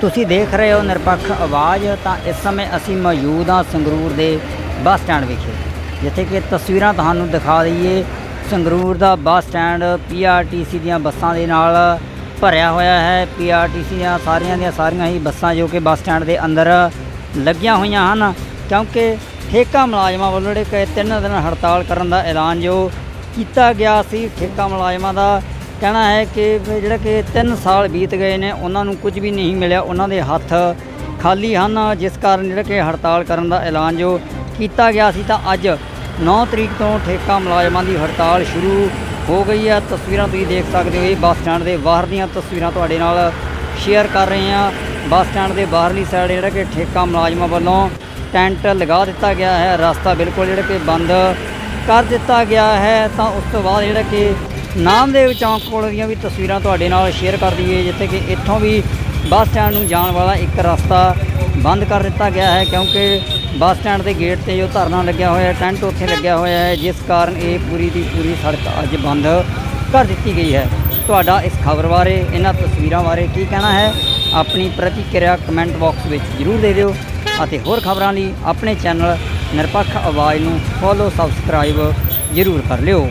ਤੁਸੀਂ ਦੇਖ ਰਹੇ ਹੋ ਨਿਰਪੱਖ ਆਵਾਜ਼, ਤਾਂ ਇਸ ਸਮੇਂ ਅਸੀਂ ਮੌਜੂਦ ਹਾਂ ਸੰਗਰੂਰ ਦੇ ਬੱਸ ਸਟੈਂਡ ਵਿਖੇ, ਜਿੱਥੇ ਕਿ ਤਸਵੀਰਾਂ ਤੁਹਾਨੂੰ ਦਿਖਾ ਦਈਏ। ਸੰਗਰੂਰ ਦਾ ਬੱਸ ਸਟੈਂਡ ਪੀਆਰਟੀਸੀ ਦੀਆਂ ਬੱਸਾਂ ਦੇ ਨਾਲ ਭਰਿਆ ਹੋਇਆ ਹੈ। ਪੀਆਰਟੀਸੀ ਦੀਆਂ ਸਾਰੀਆਂ ਦੀਆਂ ਸਾਰੀਆਂ ਹੀ ਬੱਸਾਂ ਜੋ ਕਿ ਬੱਸ ਸਟੈਂਡ ਦੇ ਅੰਦਰ ਲੱਗੀਆਂ ਹੋਈਆਂ ਹਨ, ਕਿਉਂਕਿ ਠੇਕਾ ਮੁਲਾਜ਼ਮਾਂ ਵੱਲੋਂ ਜਿਹੜੇ ਕਿ ਤਿੰਨ ਦਿਨ ਹੜਤਾਲ ਕਰਨ ਦਾ ਐਲਾਨ ਜੋ ਕੀਤਾ ਗਿਆ ਸੀ, ਠੇਕਾ ਮੁਲਾਜ਼ਮਾਂ ਦਾ ਕਹਿਣਾ ਹੈ ਕਿ ਜਿਹੜਾ ਕਿ 3 ਸਾਲ ਬੀਤ ਗਏ ਨੇ, ਉਹਨਾਂ ਨੂੰ ਕੁਝ ਵੀ ਨਹੀਂ ਮਿਲਿਆ। ਉਹਨਾਂ ਦੇ ਹੱਥ ਖਾਲੀ ਹਨ। ਜਿਸ ਕਾਰਨ ਜਿਹੜਾ ਕਿ ਹੜਤਾਲ ਕਰਨ ਦਾ ਐਲਾਨ ਜੋ ਕੀਤਾ ਗਿਆ ਸੀ, ਤਾਂ ਅੱਜ 9 ਤਰੀਕ ਤੋਂ ਠੇਕਾ ਮੁਲਾਜ਼ਮਾਂ ਦੀ ਹੜਤਾਲ ਸ਼ੁਰੂ ਹੋ ਗਈ ਹੈ। ਤਸਵੀਰਾਂ ਤੁਸੀਂ ਦੇਖ ਸਕਦੇ ਹੋ। ਇਹ ਬੱਸ ਸਟੈਂਡ ਦੇ ਬਾਹਰ ਦੀਆਂ ਤਸਵੀਰਾਂ ਤੁਹਾਡੇ ਨਾਲ ਸ਼ੇਅਰ ਕਰ ਰਹੇ ਹਾਂ। ਬੱਸ ਸਟੈਂਡ ਦੇ ਬਾਹਰਲੀ ਸਾਈਡ ਜਿਹੜਾ ਕਿ ਠੇਕਾ ਮੁਲਾਜ਼ਮਾਂ ਵੱਲੋਂ ਟੈਂਟ ਲਗਾ ਦਿੱਤਾ ਗਿਆ ਹੈ। ਰਸਤਾ ਬਿਲਕੁਲ ਜਿਹੜਾ ਕਿ ਬੰਦ ਕਰ ਦਿੱਤਾ ਗਿਆ ਹੈ। ਤਾਂ ਉਸ ਤੋਂ ਬਾਅਦ ਜਿਹੜਾ ਕਿ ਨਾਮਦੇਵ ਚੌਂਕ ਕੋਲ ਦੀਆਂ ਵੀ ਤਸਵੀਰਾਂ ਤੁਹਾਡੇ ਨਾਲ ਸ਼ੇਅਰ ਕਰ ਦਈਏ, ਜਿੱਥੇ ਕਿ ਇੱਥੋਂ ਵੀ ਬੱਸ ਸਟੈਂਡ ਨੂੰ ਜਾਣ ਵਾਲਾ ਇੱਕ ਰਸਤਾ ਬੰਦ ਕਰ ਦਿੱਤਾ ਗਿਆ ਹੈ, ਕਿਉਂਕਿ ਬੱਸ ਸਟੈਂਡ ਦੇ ਗੇਟ ਤੇ ਜੋ ਧਰਨਾ ਲੱਗਿਆ ਹੋਇਆ ਹੈ, ਟੈਂਟ ਉੱਥੇ ਲੱਗਿਆ ਹੋਇਆ ਹੈ, ਜਿਸ ਕਾਰਨ ਇਹ ਪੂਰੀ ਦੀ ਪੂਰੀ ਸੜਕ ਅੱਜ ਬੰਦ ਕਰ ਦਿੱਤੀ ਗਈ ਹੈ। ਤੁਹਾਡਾ ਇਸ ਖਬਰ ਬਾਰੇ, ਇਹਨਾਂ ਤਸਵੀਰਾਂ ਬਾਰੇ ਕੀ ਕਹਿਣਾ ਹੈ, ਆਪਣੀ ਪ੍ਰਤੀਕਿਰਿਆ ਕਮੈਂਟ ਬਾਕਸ ਵਿੱਚ ਜ਼ਰੂਰ ਦੇ ਦਿਓ ਅਤੇ ਹੋਰ ਖਬਰਾਂ ਲਈ ਆਪਣੇ ਚੈਨਲ ਨਿਰਪੱਖ ਆਵਾਜ਼ ਨੂੰ ਫੋਲੋ, ਸਬਸਕ੍ਰਾਈਬ ਜ਼ਰੂਰ ਕਰ ਲਿਓ।